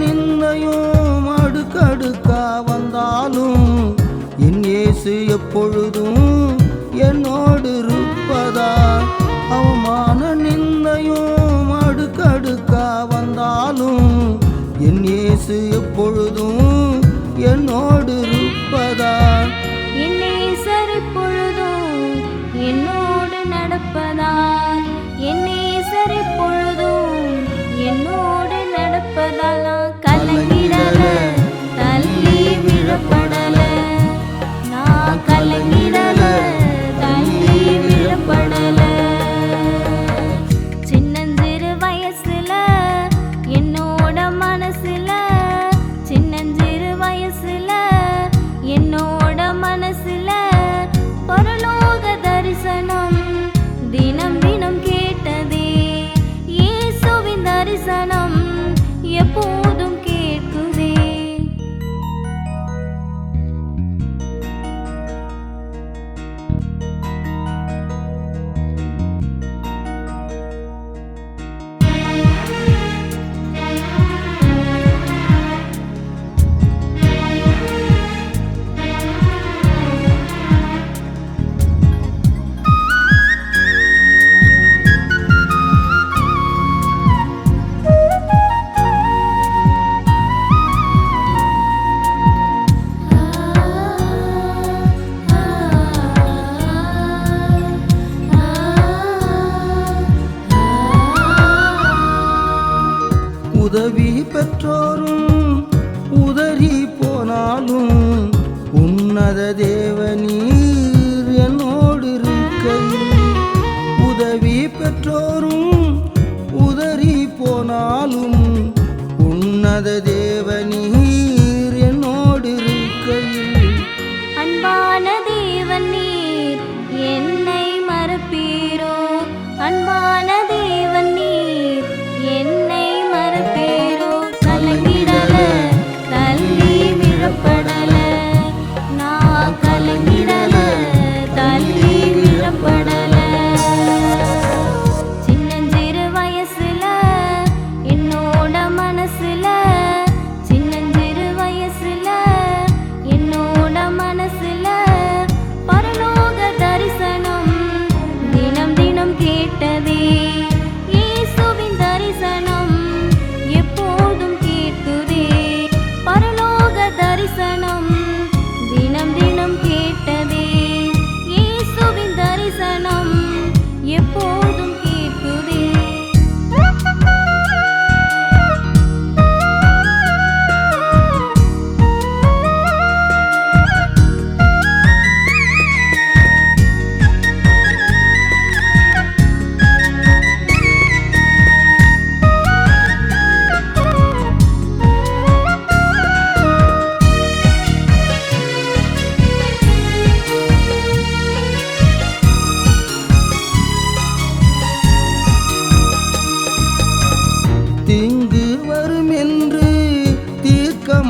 நிந்தையும் அடுக்கடுக்கா வந்தாலும் என் இயேசு எப்பொழுதும் என்னோடு இருப்பதால் அவமான நிந்தையும் அடுக்கடுக்கா வந்தாலும் என் இயேசு எப்பொழுதும் என்னோடு மற்றோரும் உதறி போனாலும் உன்னத தேவனீர் என்னோடு இருக்கையில் உதவி பெற்றோரும் உதறி போனாலும் உன்னத தேவ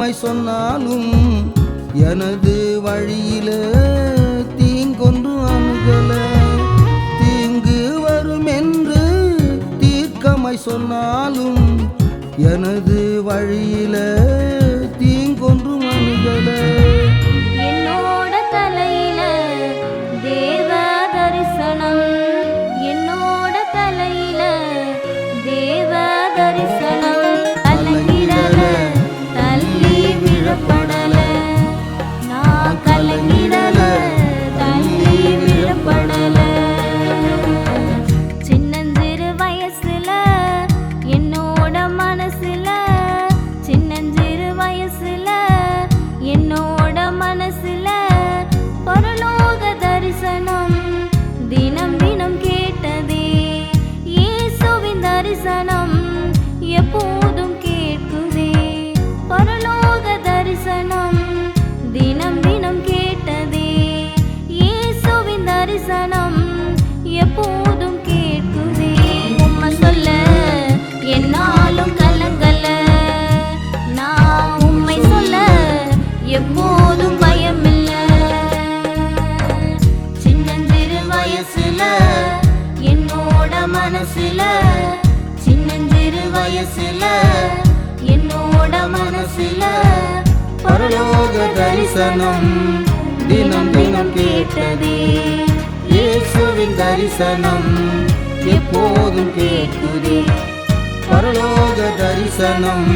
நன்மை சொன்னாலும் எனது வழியில தீங்கொன்று அணுகல. தீங்கு வரும் என்று தீர்க்கமை சொன்னாலும் எனது வழியில மனசில என்னோட மனசில பரலோக தரிசனம் தினம் தினம் கேட்டதே. இயேசுவின் தரிசனம் எப்போதும் கேட்குதே. பரலோக தரிசனம்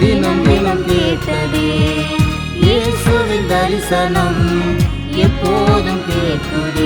தினம் தினம் கேட்டதே. இயேசுவின் தரிசனம் எப்போதும் கேட்குதே.